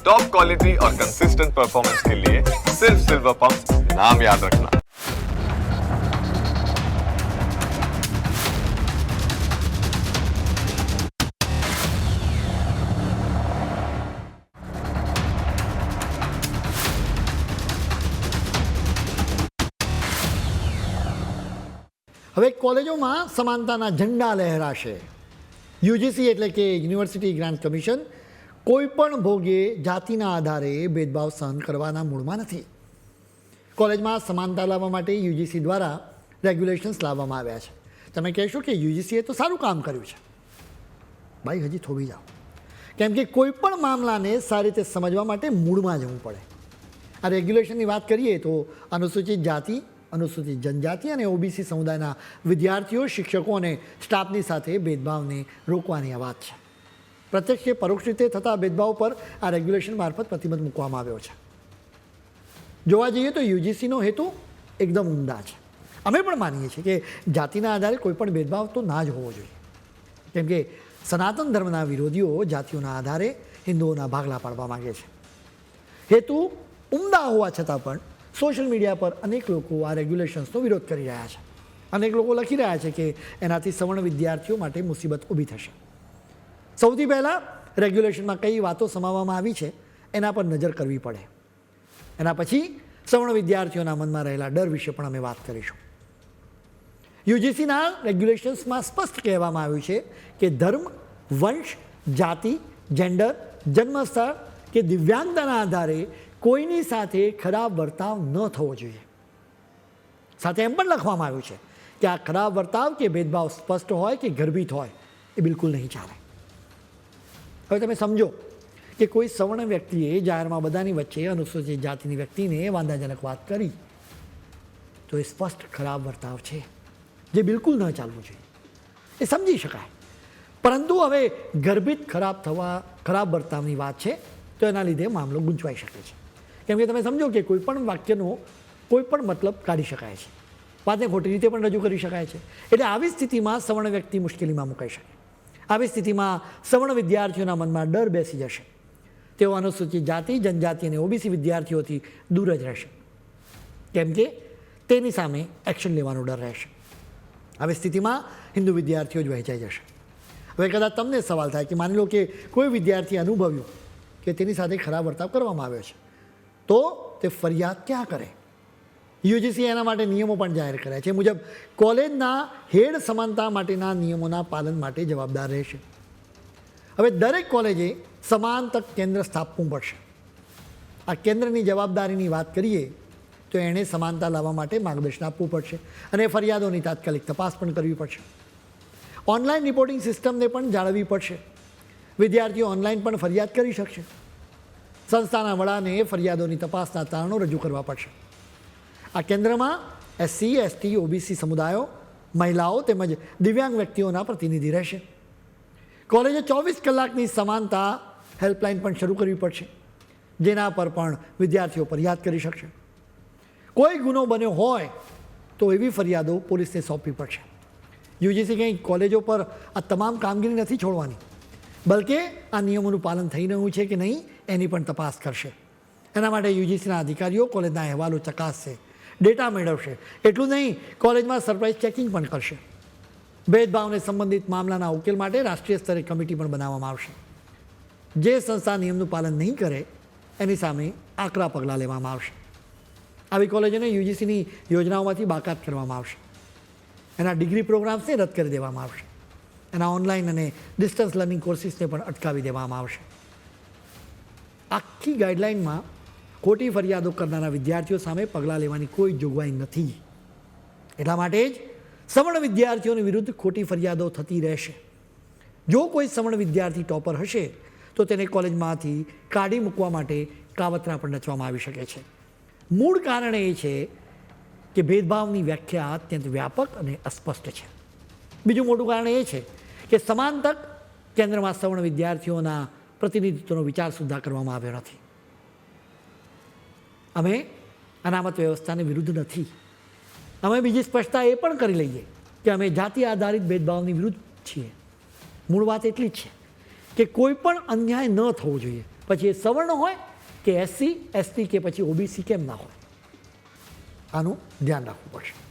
Top quality और consistent performance के लिए सिर्फ सिल्वर पंप नाम याद रखना હવે કોલેજોમાં સમાનતાના ઝંડા લહેરાશે યુજીસી એટલે કે યુનિવર્સિટી ગ્રાન્ટ કમિશન કોઈ પણ ભોગે જાતિના આધારે ભેદભાવ સહન કરવાના મૂળમાં નથી. કોલેજમાં સમાનતા લાવવા માટે યુજીસી દ્વારા રેગ્યુલેશન્સ લાવવામાં આવ્યા છે. તમે કહેશો કે યુજીસીએ તો સારું કામ કર્યું છે. ભાઈ, હજી થોભી જાઓ. કેમ કે કોઈ પણ મામલાને સારી રીતે સમજવા માટે મૂળમાં જવું પડે. આ રેગ્યુલેશનની વાત કરીએ તો અનુસૂચિત જાતિ, અનુસૂચિત જનજાતિ અને ઓબીસી સમુદાયના વિદ્યાર્થીઓ, શિક્ષકો અને સ્ટાફની સાથે ભેદભાવને રોકવાની આ વાત છે. પ્રત્યક્ષ કે પરોક્ષ રીતે થતા ભેદભાવ પર આ રેગ્યુલેશન મારફત પ્રતિબંધ મૂકવામાં આવ્યો છે. જોવા જઈએ તો યુજીસીનો હેતુ એકદમ ઉમદા છે. અમે પણ માનીએ છીએ કે જાતિના આધારે કોઈપણ ભેદભાવ તો ના જ હોવો જોઈએ. કેમ કે સનાતન ધર્મના વિરોધીઓ જાતિઓના આધારે હિન્દુઓના ભાગલા પાડવા માગે છે. હેતુ ઉમદા હોવા છતાં પણ સોશિયલ મીડિયા પર અનેક લોકો આ રેગ્યુલેશન્સનો વિરોધ કરી રહ્યા છે. અનેક લોકો લખી રહ્યા છે કે એનાથી સવર્ણ વિદ્યાર્થીઓ માટે મુસીબત ઊભી થશે. સૌથી પહેલાં રેગ્યુલેશનમાં કઈ વાતો સમાવવામાં આવી છે, એના પર નજર કરવી પડે. એના પછી સવર્ણ વિદ્યાર્થીઓના મનમાં રહેલા ડર વિશે પણ અમે વાત કરીશું. યુજીસીના રેગ્યુલેશન્સમાં સ્પષ્ટ કહેવામાં આવ્યું છે કે ધર્મ, વંશ, જાતિ, જેન્ડર, જન્મસ્થળ કે દિવ્યાંગતાના આધારે કોઈની સાથે ખરાબ વર્તાવ ન થવો જોઈએ. સાથે એમ પણ લખવામાં આવ્યું છે કે આ ખરાબ વર્તાવ કે ભેદભાવ સ્પષ્ટ હોય કે ગર્ભિત હોય એ બિલકુલ નહીં ચાલે. હવે તમે સમજો કે કોઈ સવર્ણ વ્યક્તિએ જાહેરમાં બધાની વચ્ચે અનુસૂચિત જાતિની વ્યક્તિને વાંધાજનક વાત કરી, તો એ સ્પષ્ટ ખરાબ વર્તાવ છે, જે બિલકુલ ન ચાલવું જોઈએ. એ સમજી શકાય. પરંતુ હવે ગર્ભિત ખરાબ થવા, ખરાબ વર્તાવની વાત છે, તો એના લીધે મામલો ગૂંચવાઈ શકે છે. કેમ કે તમે સમજો કે કોઈ પણ વાક્યનો કોઈ પણ મતલબ કાઢી શકાય છે. વાતને ખોટી રીતે પણ રજૂ કરી શકાય છે. એટલે આવી સ્થિતિમાં સવર્ણ વ્યક્તિ મુશ્કેલીમાં મુકાઈ શકે. આવી સ્થિતિમાં સવર્ણ વિદ્યાર્થીઓના મનમાં ડર બેસી જશે. તેઓ અનુસૂચિત જાતિ, જનજાતિ અને ઓબીસી વિદ્યાર્થીઓથી દૂર જ રહેશે. કેમ કે તેની સામે એક્શન લેવાનો ડર રહેશે. આવી સ્થિતિમાં હિન્દુ વિદ્યાર્થીઓ જ વહેંચાઈ જશે. હવે કદાચ તમને સવાલ થાય કે માની લો કે કોઈ વિદ્યાર્થી અનુભવ્યું કે તેની સાથે ખરાબ વર્તાવ કરવામાં આવ્યો છે, તો તે ફરિયાદ ક્યાં કરે? યુજીસી એના માટે નિયમો પણ જાહેર કર્યા છે. મુજબ કોલેજના હેડ સમાનતા માટેના નિયમોના પાલન માટે જવાબદાર રહેશે. હવે દરેક કોલેજે સમાન તક કેન્દ્ર સ્થાપવું પડશે. આ કેન્દ્રની જવાબદારીની વાત કરીએ તો એણે સમાનતા લાવવા માટે માર્ગદર્શન આપવું પડશે અને ફરિયાદોની તાત્કાલિક તપાસ પણ કરવી પડશે. ઓનલાઈન રિપોર્ટિંગ સિસ્ટમને પણ જાળવવી પડશે. વિદ્યાર્થીઓ ઓનલાઈન પણ ફરિયાદ કરી શકશે. સંસ્થાના વડાને ફરિયાદોની તપાસના તારણો રજૂ કરવા પડશે. આ કેન્દ્રમાં એસસી, એસટી, ઓબીસી સમુદાયો મહિલાઓ તેમજ દિવ્યાંગ વ્યક્તિઓના પ્રતિનિધિ રહેશે. કોલેજે ચોવીસ કલાકની સમાનતા હેલ્પલાઇન પણ શરૂ કરવી પડશે, જેના પર પણ વિદ્યાર્થીઓ ફરિયાદ કરી શકશે. કોઈ ગુનો બન્યો હોય તો એવી ફરિયાદો પોલીસને સોંપવી પડશે. યુજીસી કંઈ કોલેજો પર આ તમામ કામગીરી નથી છોડવાની, બલકે આ નિયમોનું પાલન થઈ રહ્યું છે કે નહીં એની પણ તપાસ કરશે. એના માટે યુજીસીના અધિકારીઓ કોલેજના અહેવાલો ચકાસશે ડેટા મેળવશે. એટલું નહીં, કોલેજમાં સરપ્રાઇઝ ચેકિંગ પણ કરશે. ભેદભાવને સંબંધિત મામલાના ઉકેલ માટે રાષ્ટ્રીય સ્તરે કમિટી પણ બનાવવામાં આવશે. જે સંસ્થા નિયમનું પાલન નહીં કરે, એની સામે આકરા પગલાં લેવામાં આવશે. આવી કોલેજોને યુજીસીની યોજનાઓમાંથી બાકાત કરવામાં આવશે. એના ડિગ્રી પ્રોગ્રામ્સને રદ કરી દેવામાં આવશે. એના ઓનલાઈન અને ડિસ્ટન્સ લર્નિંગ કોર્સિસને પણ અટકાવી દેવામાં આવશે. આખી ગાઈડલાઇનમાં ખોટી ફરિયાદો કરનારા વિદ્યાર્થીઓ સામે પગલાં લેવાની કોઈ જોગવાઈ નથી. એટલા માટે જ સવર્ણ વિદ્યાર્થીઓની વિરુદ્ધ ખોટી ફરિયાદો થતી રહેશે. જો કોઈ સવર્ણ વિદ્યાર્થી ટોપર હશે, તો તેને કોલેજમાંથી કાઢી મૂકવા માટે કાવતરા પણ રચવામાં આવી શકે છે. મૂળ કારણ એ છે કે ભેદભાવની વ્યાખ્યા અત્યંત વ્યાપક અને અસ્પષ્ટ છે. બીજું મોટું કારણ એ છે કે સમાન તક કેન્દ્રમાં સવર્ણ વિદ્યાર્થીઓના પ્રતિનિધિત્વનો વિચાર સુદ્ધા કરવામાં આવ્યો નથી. અમે અનામત વ્યવસ્થાની વિરુદ્ધ નથી. અમે બીજી સ્પષ્ટતા એ પણ કરી લઈએ કે અમે જાતિ આધારિત ભેદભાવની વિરુદ્ધ છીએ. મૂળ વાત એટલી જ છે કે કોઈ પણ અન્યાય ન થવો જોઈએ. પછી એ સવર્ણ હોય કે એસસી, એસટી કે પછી ઓબીસી કેમ ના હોય? આનું ધ્યાન રાખવું પડશે.